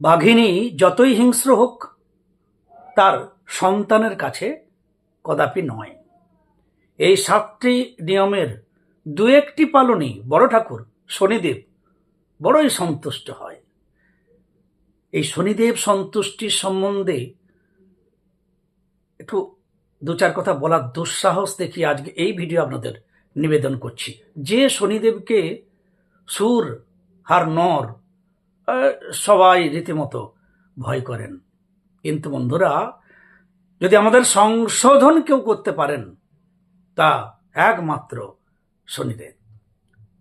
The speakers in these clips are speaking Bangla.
বাঘিনী যতই হিংস্র হোক, তার সন্তানের কাছে কদাপি নয়। এই সাতটি নিয়মের দু একটি পালনেই বড় ঠাকুর শনিদেব বড়ই সন্তুষ্ট হয়। এই শনিদেব সন্তুষ্টির সম্বন্ধে একটু দু চার কথা বলার দুঃসাহস দেখি আজকে এই ভিডিও আপনাদের নিবেদন করছি। যে শনিদেবকে সুর, হার, নর সবাই রীতিমতো ভয় করেন। কিন্তু বন্ধুরা, যদি আমাদের সংশোধন কেউ করতে পারেন, তা একমাত্র শনিদেব।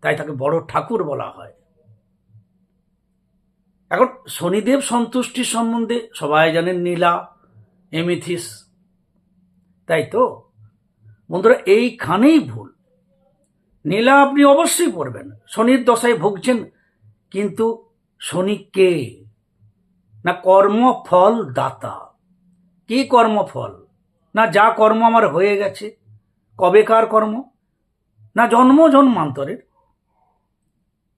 তাই তাকে বড় ঠাকুর বলা হয়। এখন শনিদেব সন্তুষ্টির সম্বন্ধে সবাই জানেন নীলা, এমিথিস। তাই তো? বন্ধুরা, এইখানেই ভুল। নীলা আপনি অবশ্যই পড়বেন। শনির দশায় ভুগছেন, কিন্তু শনি কে না কর্মফল দাতা। কি কর্মফল? না যা কর্ম আমার হয়ে গেছে, কবেকার কর্ম? না জন্ম জন্মান্তরের?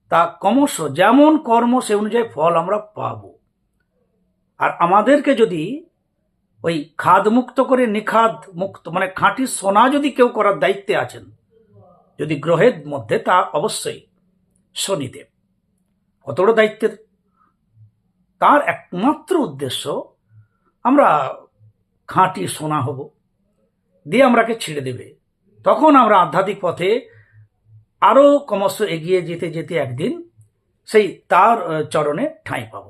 তা ক্রমশ যেমন কর্ম, সে অনুযায়ী ফল আমরা পাব। আর আমাদেরকে যদি ওই খাদ মুক্ত করে নিখাদ মুক্ত মানে খাঁটি সোনা যদি কেউ করার দায়িত্বে আছেন, যদি গ্রহের মধ্যে, তা অবশ্যই শনিদেব। কত বড় দায়িত্বের? তার একমাত্র উদ্দেশ্য, আমরা খাঁটি সোনা হব, দিয়ে আমরাকে ছেড়ে দেবে। তখন আমরা আধ্যাত্মিক পথে আরও ক্রমশ এগিয়ে যেতে যেতে একদিন সেই তার চরণে ঠাঁই পাব।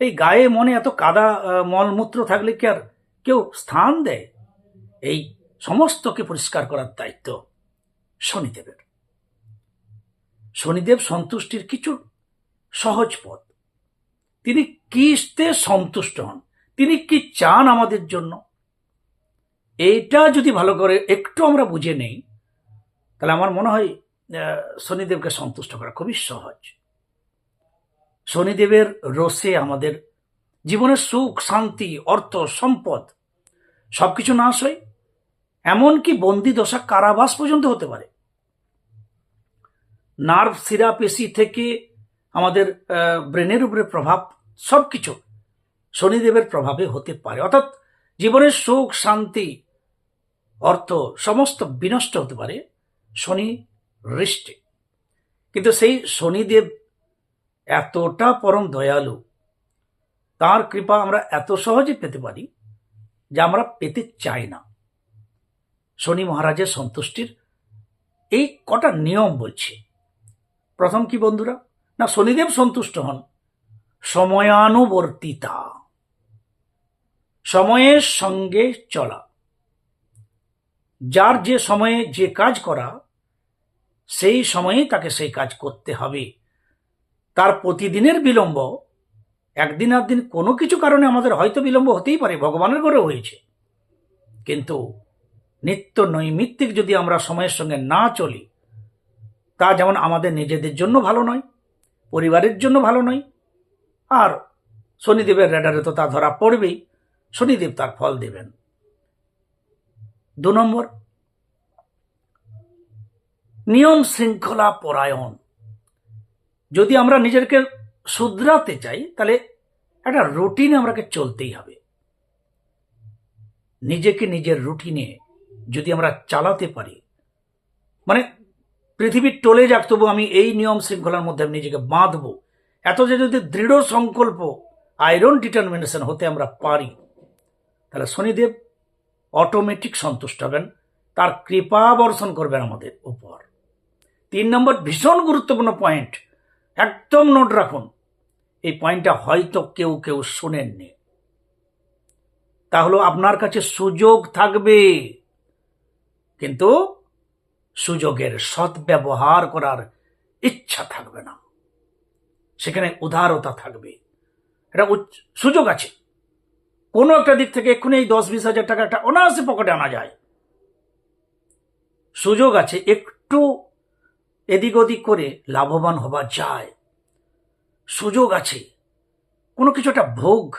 এই গায়ে মনে এত কাদা মলমূত্র থাকলে কি আর কেউ স্থান দেয়? এই সমস্তকে পরিষ্কার করার দায়িত্ব শনিদেবের। শনিদেব সন্তুষ্টির কিছু সহজ পথ। তিনি কিসতে সন্তুষ্ট হন। তিনি কি চান আমাদের জন্য? এইটা যদি ভালো করে একটু আমরা বুঝে নেই, তাহলে আমার মনে হয় শনিদেবকে সন্তুষ্ট করা খুবই সহজ। শনিদেবের রসে আমাদের জীবনের সুখ, শান্তি, অর্থ, সম্পদ সবকিছু নাশ হয়। এমনকি বন্দি দশা কারাবাস পর্যন্ত হতে পারে। নার্ভ শিরা পেশি থেকে আমাদের ব্রেনের উপরে প্রভাব সব কিছু শনিদেবের প্রভাবে হতে পারে। অর্থাৎ জীবনের সুখ, শান্তি, অর্থ সমস্ত বিনষ্ট হতে পারে শনি হৃষ্টে কিন্তু সেই শনিদেব এতটা পরম দয়ালু, তার কৃপা আমরা এত সহজে পেতে পারি যা আমরা পেতে চাই না। শনি মহারাজের সন্তুষ্টির এই কটা নিয়ম বলছি। প্রথম কি বন্ধুরা? না শনিদেব সন্তুষ্ট হন। সময়ানুবর্তিতা। সময়ের সঙ্গে চলা। যার যে সময়ে যে কাজ করা, সেই সময়েই তাকে সেই কাজ করতে হবে। তার প্রতিদিনের বিলম্ব, একদিন একদিন কোনো কিছু কারণে আমাদের হয়তো বিলম্ব হতেই পারে, ভগবানের ঘরেও হয়েছে। কিন্তু নিত্য নৈমিত্তিক যদি আমরা সময়ের সঙ্গে না চলি, তা যেমন আমাদের নিজেদের জন্য ভালো নয় পরিবারের জন্য ভালো নয়। আর শনিদেবের রেডারে তো তা ধরা পড়বেই, শনিদেব তার ফল দেবেন। দু নম্বর, নিয়ম শৃঙ্খলা পরায়ণ। যদি আমরা নিজেকে শুধরাতে চাই, তাহলে একটা রুটিনে আমরাকে চলতেই হবে। নিজেকে নিজের রুটিনে যদি আমরা চালাতে পারি মানে পৃথিবীর টলে যাক, তবু আমি এই নিয়ম শৃঙ্খলার মধ্যে আমি নিজেকে বাঁধবো। এত যে যদি দৃঢ় সংকল্প আয়রন ডিটারমিনেশন হতে আমরা পারি, তাহলে শনিদেব অটোমেটিক সন্তুষ্ট হবেন, তার কৃপা বর্ষণ করবেন আমাদের উপর। তিন নম্বর, ভীষণ গুরুত্বপূর্ণ পয়েন্ট, একদম নোট রাখুন, এই পয়েন্টটা হয়তো কেউ কেউ শোনেননি। তা হলো, আপনার কাছে সুযোগ থাকবে, কিন্তু সুযোগের সদ্ব্যবহার করার ইচ্ছা থাকবে না। সেখানে উদারতা থাকবে। এটা সুযোগ আছে। কোনো একটা দিক থেকে এক্ষুনি এই দশ বিশ হাজার টাকা একটা অনায়াসে পকেটে আনা যায়। সুযোগ আছে, একটু এদিক ওদিক করে লাভবান হওয়া যায়। সুযোগ আছে। কোনো কিছু একটা ভোগ।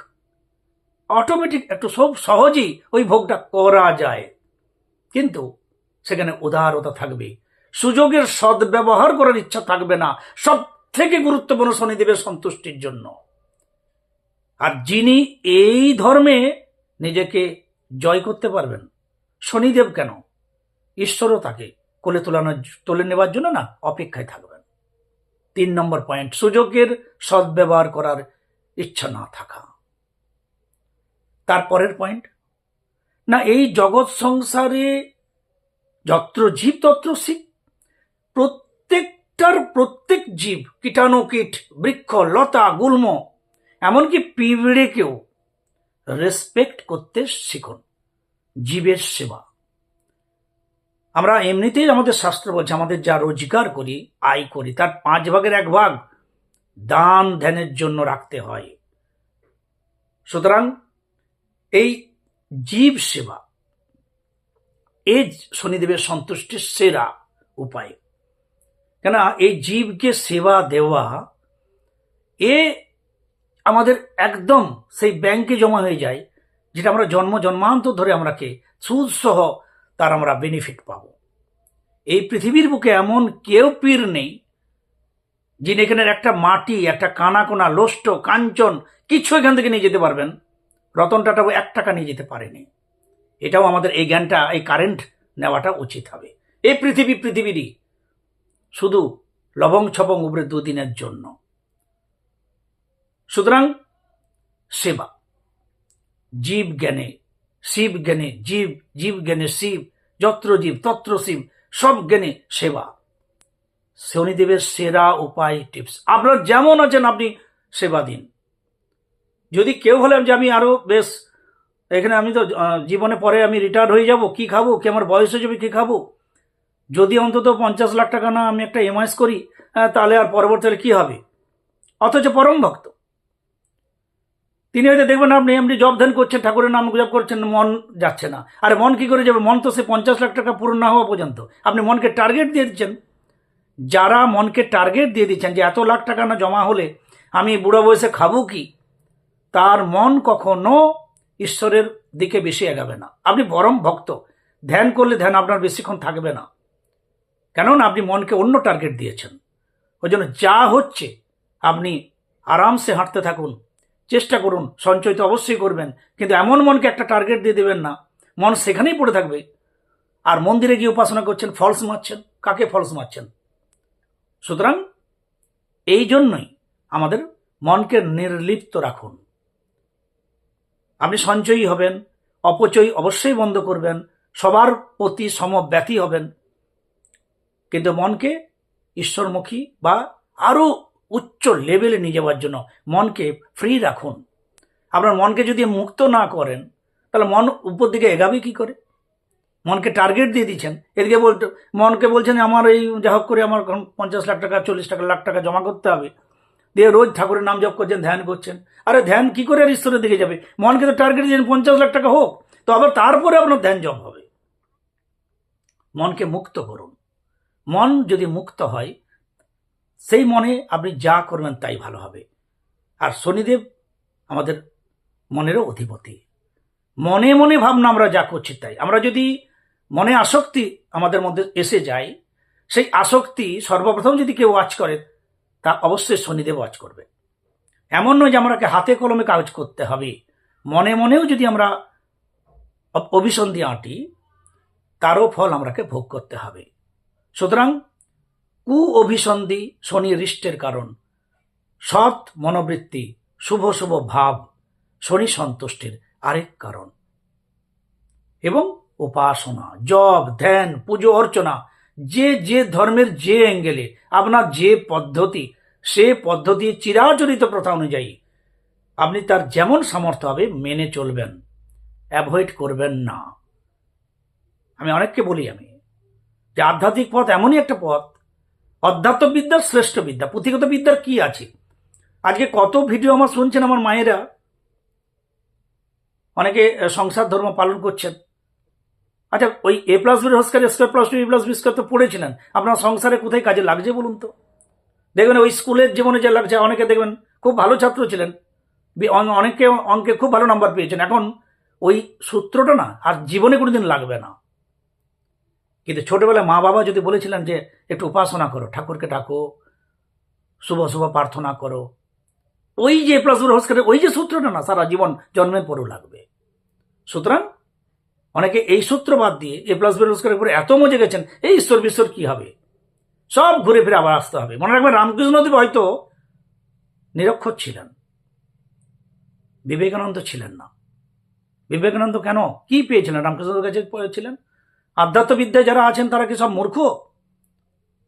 অটোমেটিক একটু সব সহজেই ওই ভোগটা করা যায়। কিন্তু সেখানে উদারতা থাকবে। সুযোগের সদ্ব্যবহার করার ইচ্ছা থাকবে না। সব থেকে গুরুত্বপূর্ণ শনিদেবের সন্তুষ্টির জন্য। আর যিনি এই ধর্মে নিজেকে জয় করতে পারবেন, শনিদেব কেন? ঈশ্বরও তাকে কোলে তোলানোর তুলে নেবার জন্য না, অপেক্ষায় থাকবেন। তিন নম্বর পয়েন্ট, সুযোগের সদ্ব্যবহার করার ইচ্ছা না থাকা। তারপরের পয়েন্ট, না এই জগৎ সংসারে যত্র জীব তত্র শিব প্রত্যেকটার প্রত্যেক জীব, কীটাণু কীট, বৃক্ষ, লতা, গুল্ম, এমনকি পিঁপড়েকেও রেসপেক্ট করতে শিখুন। জীবের সেবা। আমরা এমনিতেই আমাদের শাস্ত্র বলছে, আমাদের যা রোজগার করি, আয় করি, তার পাঁচ ভাগের এক ভাগ দান ধ্যানের জন্য রাখতে হয়। সুতরাং এই জীব সেবা এই শনিদেবের সন্তুষ্টির সেরা উপায়। কেন এই জীবকে সেবা দেওয়া, এ আমাদের একদম সেই ব্যাংকে জমা হয়ে যায়, যেটা আমরা জন্ম জন্মান্তর ধরে আমরাকে সুদ সহ তার আমরা বেনিফিট পাব। এই পৃথিবীর বুকে এমন কেউ পীর নেই, যিনি এখানের একটা মাটি, একটা কানা কোনা লোষ্ট, কাঞ্চন, কিছু এখান থেকে নিয়ে যেতে পারবেন। রতন টাটা এক টাকা নিয়ে যেতে পারেনি। এটাও আমাদের এই জ্ঞানটা, এই কারেন্ট নেওয়াটা উচিত হবে। এই পৃথিবী পৃথিবীরই শুধু লবং ছবং উপরে দুদিনের জন্য। সুতরাং সেবা, জীব জ্ঞানে, শিব জ্ঞানে, জীব জীব জ্ঞানে শিব, যত্র জীব, তত্র শিব, সব জ্ঞানে সেবা। শনিদেবের সেরা উপায় টিপস আপনার যেমন আছেন, আপনি সেবা দিন। যদি কেউ হলেন যে আমি আরও বেশ এখানে আমি তো জীবনে পরে আমি রিটায়ার হয়ে যাব, কি খাব, কি আমার বয়স হয়ে যাবে, কী খাব? যদি অন্তত পঞ্চাশ লাখ টাকা না আমি একটা এমআইএস করি তাহলে আর পরবর্তীকালে কি হবে? অথচ পরম ভক্ত। তিনি হয়তো দেখবেন আপনি এমনি জব ধ্যান করছেন, ঠাকুরের নাম জব করছেন, মন যাচ্ছে না। আরে মন কি করে যাবে? মন তো সে পঞ্চাশ লাখ টাকা পূরণ না হওয়া পর্যন্ত। আপনি মনকে টার্গেট দিয়ে দিচ্ছেন। যারা মনকে টার্গেট দিয়ে দিচ্ছেন যে এত লাখ টাকা না জমা হলে আমি বুড়ো বয়সে খাব কি? তার মন কখনো ঈশ্বরের দিকে বেশি এগাবে না। আপনি পরম ভক্ত, ধ্যান করলে ধ্যান আপনার বেশিক্ষণ থাকবে না। কেননা আপনি মনকে অন্য টার্গেট দিয়েছেন। ওই জন্য যা হচ্ছে, আপনি আরামসে হাঁটতে থাকুন, চেষ্টা করুন, সঞ্চয় তো অবশ্যই করবেন, কিন্তু এমন মনকে একটা টার্গেট দিয়ে দেবেন না, মন সেখানেই পড়ে থাকবে। আর মন্দিরে গিয়ে উপাসনা করছেন ফলস মারছেন, কাকে ফলস মারছেন? সুতরাং এই জন্যই আমাদের মনকে নির্লিপ্ত রাখুন। আপনি সঞ্চয়ী হবেন, অপচয় অবশ্যই বন্ধ করবেন, সবার প্রতি সমব্যথী হবেন। কিন্তু মনকে ঈশ্বরমুখী বা আরও উচ্চ লেভেলে নিয়ে যাওয়ার জন্য মনকে ফ্রি রাখুন। আপনার মনকে যদি মুক্ত না করেন, তাহলে মন উপর দিকে এগাবে কি করে? মনকে টার্গেট দিয়ে দিচ্ছেন। এদিকে বলতে, মনকে বলছেন, আমার এই, যা হোক করে আমার পঞ্চাশ লাখ টাকা, চল্লিশ টাকা, লাখ টাকা জমা করতে হবে। দিয়ে রোজ ঠাকুরের নাম জপ করছেন, ধ্যান করছেন। আরে ধ্যান কি করে আর ঈশ্বরের দিকে যাবে? মনকে তো টার্গেট দিয়েছেন, পঞ্চাশ লাখ টাকা হোক। তো আবার তারপরে আপনার ধ্যান জপ হবে। মনকে মুক্ত করুন। মন যদি মুক্ত হয়, সেই মনে আপনি যা করবেন তাই ভালো হবে। আর শনিদেব আমাদের মনেরও অধিপতি। মনে মনে ভাবনা আমরা যা করছি তাই। আমরা যদি মনে আসক্তি আমাদের মধ্যে এসে যায়, সেই আসক্তি সর্বপ্রথম যদি কেউ ওয়াচ করে তা অবশ্যই শনিদেব ওয়াচ করবে। এমন নয় যে আমাকে হাতে কলমে কাজ করতে হবে। মনে মনেও যদি আমরা অভিসন্ধি আঁটি, তারও ফল আমরাকে ভোগ করতে হবে। সুতরাং কু অভিসন্ধি শনি হৃষ্টের কারণ। সৎ মনোবৃত্তি, শুভ শুভ ভাব, শনি সন্তুষ্টির আরেক কারণ। এবং উপাসনা, জপ, ধ্যান, পুজো, অর্চনা যে যে ধর্মের যে অ্যাঙ্গেলে, আপনার যে পদ্ধতি, সে পদ্ধতি চিরাচরিত প্রথা অনুযায়ী আপনি তার যেমন সামর্থ্য হবে মেনে চলবেন, অ্যাভয়েড করবেন না। আমি অনেককে বলি আমি, যে আধ্যাত্মিক পথ এমনই একটা পথ অধ্যাত্ম বিদ্যার শ্রেষ্ঠ বিদ্যা। পুঁথিগত বিদ্যার কি আছে? আজকে কত ভিডিও আমার শুনছেন আমার মায়েরা? অনেকে সংসার ধর্ম পালন করছেন। আচ্ছা ওই এ plus B হোস্কার square plus two A plus B square তো পড়েছিলেন। আপনার সংসারে কোথায় কাজে লাগছে বলুন তো? দেখবেন ওই স্কুলের জীবনে যে লাগছে, অনেকে দেখবেন খুব ভালো ছাত্র ছিলেন। অনেকে, অঙ্কে খুব ভালো নাম্বার পেয়েছেন। এখন ওই সূত্রটা না, আর জীবনে কোনোদিন লাগবে না। কিন্তু ছোটবেলায় মা বাবা যদি বলেছিলেন যে, একটু উপাসনা করো, ঠাকুরকে ডাকো, শুভ শুভ প্রার্থনা করো। ওই যে প্লাস স্কোয়ার ওই যে সূত্রটা না, সারা জীবন জন্মের পরেও লাগবে। সুতরাং অনেকে এই সূত্র বাদ দিয়ে এ প্লাস বি হোল উপরে এত মজে গেছেন, এই ঈশ্বর বিশ্বর কি হবে? সব ঘুরে ফিরে আবার আসতে হবে। মনে রাখবেন রামকৃষ্ণদেব হয়তো নিরক্ষর ছিলেন। বিবেকানন্দ ছিলেন না। বিবেকানন্দ কেন? কি পেয়েছিলেন? রামকৃষ্ণদেবের কাছে ছিলেন? আধ্যাত্মবিদ্যায় যারা আছেন, তারা কি সব মূর্খ?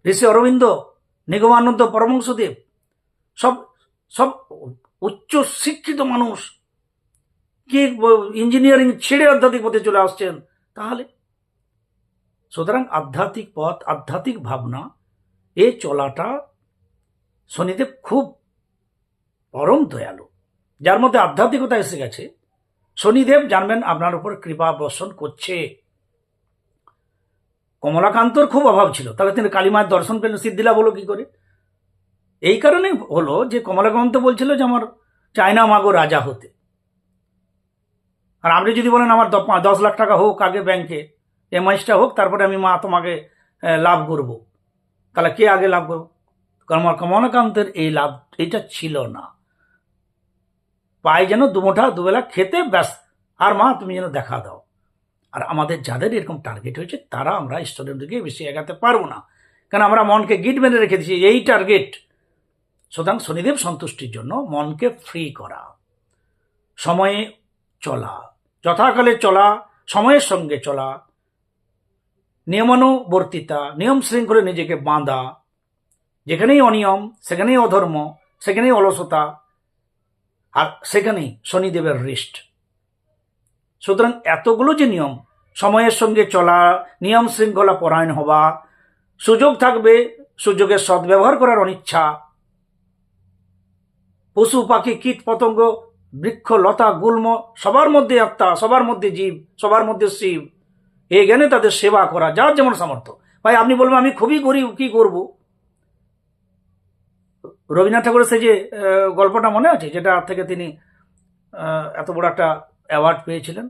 ঋষি অরবিন্দ, নিগমানন্দ পরমংসদেব সব সব উচ্চ শিক্ষিত মানুষ কি ইঞ্জিনিয়ারিং ছেড়ে আধ্যাত্মিক পথে চলে আসছেন? তাহলে? সুতরাং আধ্যাত্মিক পথ, আধ্যাত্মিক ভাবনা, এ চলাটা শনিদেব খুব পরম দয়ালু। যার মধ্যে আধ্যাত্মিকতা এসে গেছে। শনিদেব জানবেন আপনার উপর কৃপা বর্ষণ করছে। কমলাকান্তর খুব অভাব ছিল। তাহলে তিনি কালীমায়ের দর্শন পেলেন সিদ্ধিলা হলো কি করে? এই কারণে হলো যে কমলাকান্ত বলছিল যে আমার চায়না মাগো রাজা হতে। আর আপনি যদি বলেন আমার দশ লাখ টাকা হোক আগে ব্যাংকে এমআইসটা হোক, তারপরে আমি মা তোমাকে লাভ করব। তাহলে কে আগে লাভ করব? কারণ কমলাকান্তের এই লাভ, এটা ছিল না। পায় যেন দুমোঠা দুবেলা খেতে ব্যাস, আর মা তুমি যেন দেখা দাও। আর আমাদের যাদের এরকম টার্গেট হয়েছে, তারা আমরা ঈশ্বরের দিকে বেশি এগাতে পারব না। কারণ আমরা মনকে গিট মেনে রেখে দিচ্ছি এই টার্গেট সুতরাং শনিদেব সন্তুষ্টির জন্য মনকে ফ্রি করা। সময়ে চলা। যথাকালে চলা, সময়ের সঙ্গে চলা, নিয়মানুবর্তিতা, নিয়ম শৃঙ্খলে নিজেকে বাঁধা, যেখানেই অনিয়ম, সেখানেই অধর্ম, সেখানেই অলসতা, আর সেখানেই শনিদেবের রিস্ট সুতরাং এতগুলো যে নিয়ম, সময়ের সঙ্গে চলা, নিয়ম শৃঙ্খলা পরায়ণ হওয়া, সুযোগ থাকবে, সুযোগের সদ্ব্যবহার করার অনিচ্ছা, পশু, পাখি, কীট, পতঙ্গ বৃক্ষ, লতা, গুল্ম, সবার মধ্যে আত্মা, সবার মধ্যে জীব, সবার মধ্যে শিব এই জ্ঞানে তাদের সেবা করা, যার যেমন সামর্থ্য। ভাই, আপনি বলবেন, আমি খুবই গরিব, কি করব? রবীন্দ্রনাথ ঠাকুরের সেই যে গল্পটা মনে আছে? যেটা থেকে তিনি এত বড় একটা অ্যাওয়ার্ড পেয়েছিলেন।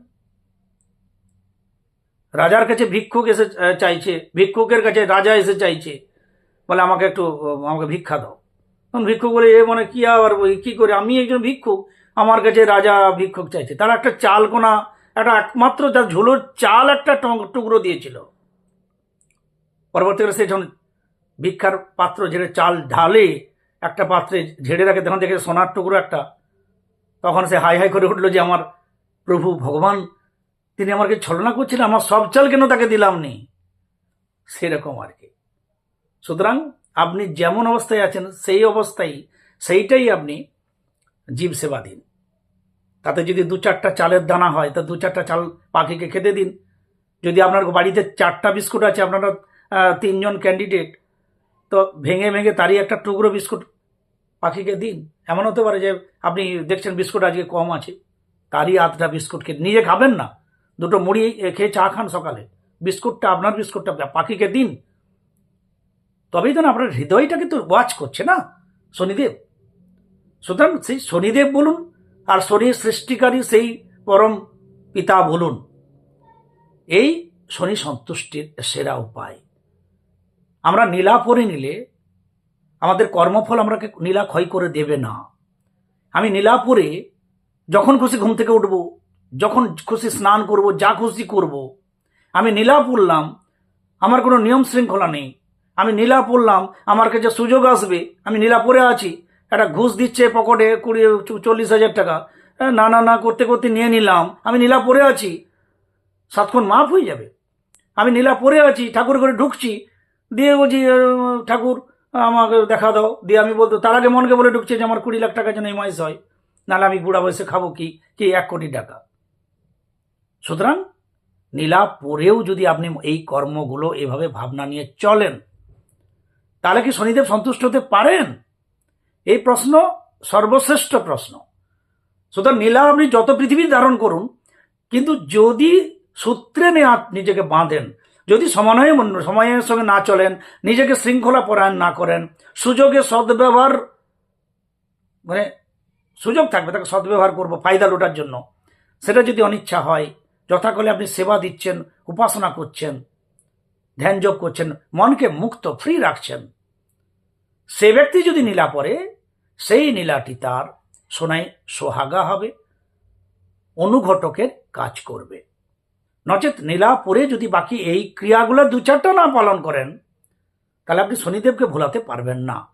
রাজার কাছে ভিক্ষুক এসে চাইছে, ভিক্ষুকের কাছে রাজা এসে চাইছে, বলে আমাকে একটু, আমাকে ভিক্ষা দাও। ভিক্ষুক বলে, এ মানে কি আবার কি করে? আমি একজন ভিক্ষুক। আমার কাছে রাজা ভিক্ষুক চাইছে। তারা একটা চাল কোনা একটা একমাত্র তার ঝোলোর চাল একটা টুকরো দিয়েছিল। পরবর্তীকালে সে যখন ভিক্ষার পাত্র ঝেড়ে চাল ঢালে, একটা পাত্রে ঝেড়ে রাখে, তখন দেখে সোনার টুকরো একটা। তখন সে হাই হাই করে উঠল যে, আমার প্রভু ভগবান, তিনি আমাকে ছলনা করছিলেন, আমার সব চাল কেন তাকে দিলাম নি? সেরকম আর কি। সুতরাং আপনি যেমন অবস্থায় আছেন, সেই অবস্থায়, সেইটাই আপনি জীব সেবা দিন। তাতে যদি দু চারটা চালের দানা হয়, তা দু চারটা চাল পাখিকে খেতে দিন। যদি আপনার বাড়িতে চারটা বিস্কুট আছে, আপনারা তিনজন ক্যান্ডিডেট তো ভেঙে ভেঙে তারই একটা টুকরো বিস্কুট পাখিকে দিন। এমন হতে পারে যে আপনি দেখছেন বিস্কুট আজকে কম আছে, তারই আধটা বিস্কুট খেয়ে, নিজে খাবেন না। দুটো মুড়ি খেয়ে চা খান সকালে। বিস্কুটটা, আপনার বিস্কুটটা পাখিকে দিন। তবেই তো না, আপনার হৃদয়টাকে তো ওয়াচ করছে না, শনিদেব। সুতরাং সেই শনিদেব বলুন আর শনি সৃষ্টিকারী সেই পরম পিতা বলুন। এই শনি সন্তুষ্টির সেরা উপায়। আমরা নীলা পরে নিলে আমাদের কর্মফল আমরাকে নীলা ক্ষয় করে দেবে না। আমি নীলা পরে যখন খুশি ঘুম থেকে উঠব, যখন খুশি স্নান করব, যা খুশি করব, আমি নীলা পড়লাম আমার কোনো নিয়ম শৃঙ্খলা নেই। আমি নীলা পড়লাম আমার কাছে সুযোগ আসবে, আমি নীলা পরে আছি একটা ঘুষ দিচ্ছে পকেটে কুড়ি, চল্লিশ হাজার টাকা। না না না, করতে করতে নিয়ে নিলাম। আমি নীলা পরে আছি। সাতক্ষণ মাফ হয়ে যাবে। আমি নীলা পরে আছি, ঠাকুর করে ঢুকছি। দিয়ে বলছি ঠাকুর, আমাকে দেখা দাও। দিয়ে আমি বলতো, তার আগে মনকে বলে ঢুকছে যে, আমার কুড়ি লাখ টাকা যেন এমআইস হয়। নাহলে আমি বুড়া বয়সে খাব কি? কি এক কোটি টাকা? সুতরাং নীলা পরেও যদি আপনি এই কর্মগুলো এভাবে ভাবনা নিয়ে চলেন, তাহলে কি শনিদেব সন্তুষ্ট হতে পারেন? এই প্রশ্ন সর্বশ্রেষ্ঠ প্রশ্ন। সুতরাং নীলা আপনি যত পৃথিবী ধারণ করুন, কিন্তু যদি সূত্রে নেওয়া নিজেকে বাঁধেন, যদি সমন্বয়ে মন- সময়ের সঙ্গে না চলেন, নিজেকে শৃঙ্খলা পরায়ণ না করেন, সুযোগে সদ্ব্যবহার মানে সুযোগ থাকবে, তাকে সদ্ব্যবহার করব, ফায়দা লোটার জন্য। সেটা যদি অনিচ্ছা হয়, যথাকলে আপনি সেবা দিচ্ছেন, উপাসনা করছেন, ধ্যান যোগ করছেন, মনকে মুক্ত ফ্রি রাখছেন। সে ব্যক্তি যদি নীলা পরে, সেই নীলাটি তার সোনায় সোহাগা হবে, অনুঘটকের কাজ করবে। নচেত নীলা পরে যদি বাকি এই ক্রিয়াগুলো দু চারটা না পালন করেন, তাহলে আপনি শনিদেবকে ভোলাতে পারবেন না।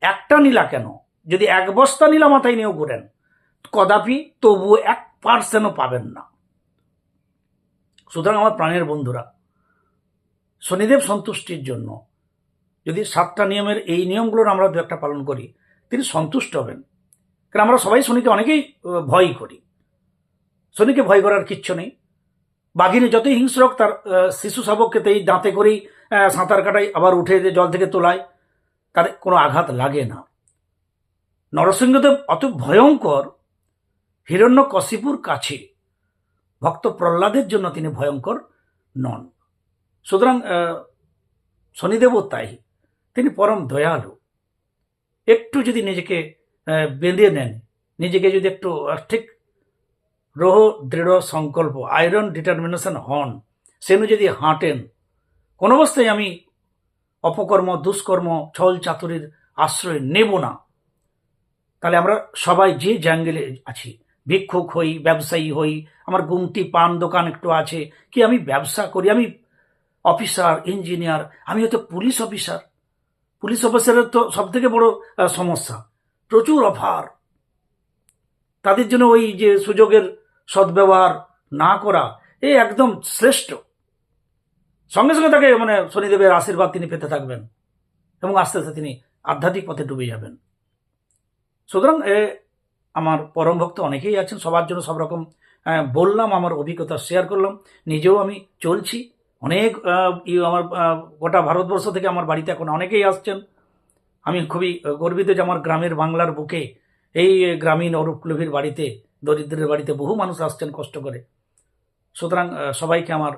একটা নীলা কেন? যদি এক বস্তা নীলা মাথায় নিয়েও ঘুরেন, কদাপি তবুও এক পার্সেন্টও পাবেন না। সুতরাং আমার প্রাণের বন্ধুরা, শনিদেব সন্তুষ্টির জন্য যদি সাতটা নিয়মের এই নিয়মগুলোর আমরা দু একটা পালন করি, তিনি সন্তুষ্ট হবেন। কারণ আমরা সবাই শনিকে অনেকেই ভয় করি। শনিকে ভয় করার কিচ্ছু নেই। বাঘিনী যতই হিংস্র হোক, তার শিশু শাবককে তো এই দাঁতে করেই সাঁতার কাটাই আবার উঠে জল থেকে তোলায়, তার কোনো আঘাত লাগে না। নরসিংহদেব অত ভয়ঙ্কর, হিরণ্য কশিপুর কাছে, ভক্ত প্রহ্লাদের জন্য তিনি ভয়ঙ্কর নন। সুতরাং শনিদেবও তাই। তিনি পরম দয়ালু। একটু যদি নিজেকে বেঁধে নেন, নিজেকে যদি একটু ঠিক রোহ দৃঢ় সংকল্প আয়রন ডিটারমিনেশন হন, সেন যদি হাঁটেন, কোন অবস্থায় আমি অপকর্ম, দুষ্কর্ম, ছল চাতুরির আশ্রয় নেব না। তাহলে আমরা সবাই যে জ্যাঙ্গেলে আছি, ভিক্ষুক হই, ব্যবসায়ী হই, আমার গুমটি পান দোকান একটু আছে, কি আমি ব্যবসা করি? আমি অফিসার, ইঞ্জিনিয়ার, আমি হয়তো পুলিশ অফিসার। পুলিশ অফিসারের তো সব থেকে বড় সমস্যা। প্রচুর অফার। তাদের জন্য ওই যে সুযোগের সদ্ব্যবহার না করা, এ একদম শ্রেষ্ঠ। সঙ্গে সঙ্গে তাকে মানে শনিদেবের আশীর্বাদ তিনি পেতে থাকবেন এবং আস্তে আস্তে তিনি আধ্যাত্মিক পথে ডুবে যাবেন। সুতরাং এ আমার পরম ভক্ত অনেকেই আছেন, সবার জন্য সব রকম বললাম, আমার অভিজ্ঞতা শেয়ার করলাম, নিজেও আমি চলছি। অনেক আমার গোটা ভারতবর্ষ থেকে আমার বাড়িতে এখন অনেকেই আসছেন। আমি খুবই গর্বিত যে আমার গ্রামের বাংলার বুকে এই গ্রামীণ অরূপকুলভীর বাড়িতে, দরিদ্রের বাড়িতে বহু মানুষ আসছেন কষ্ট করে। সুতরাং সবাইকে আমার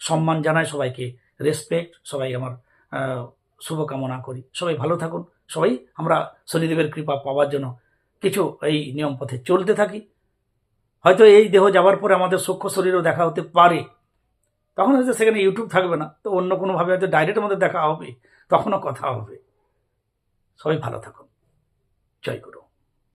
সম্মান জানাই, সবাইকে রেসপেক্ট সবাই আমার শুভকামনা করি। সবাই ভালো থাকুন। সবাই আমরা শনিদেবের কৃপা পাওয়ার জন্য কিছু এই নিয়ম পথে চলতে থাকি। হয়তো এই দেহ যাওয়ার পরে আমাদের সূক্ষ্ম শরীরও দেখা হতে পারে। তখন হয়তো সেখানে ইউটিউব থাকবে না, তো অন্য কোনোভাবে হয়তো ডাইরেক্ট আমাদের দেখা হবে, তখনও কথা হবে। সবাই ভালো থাকুন। জয় গুরু।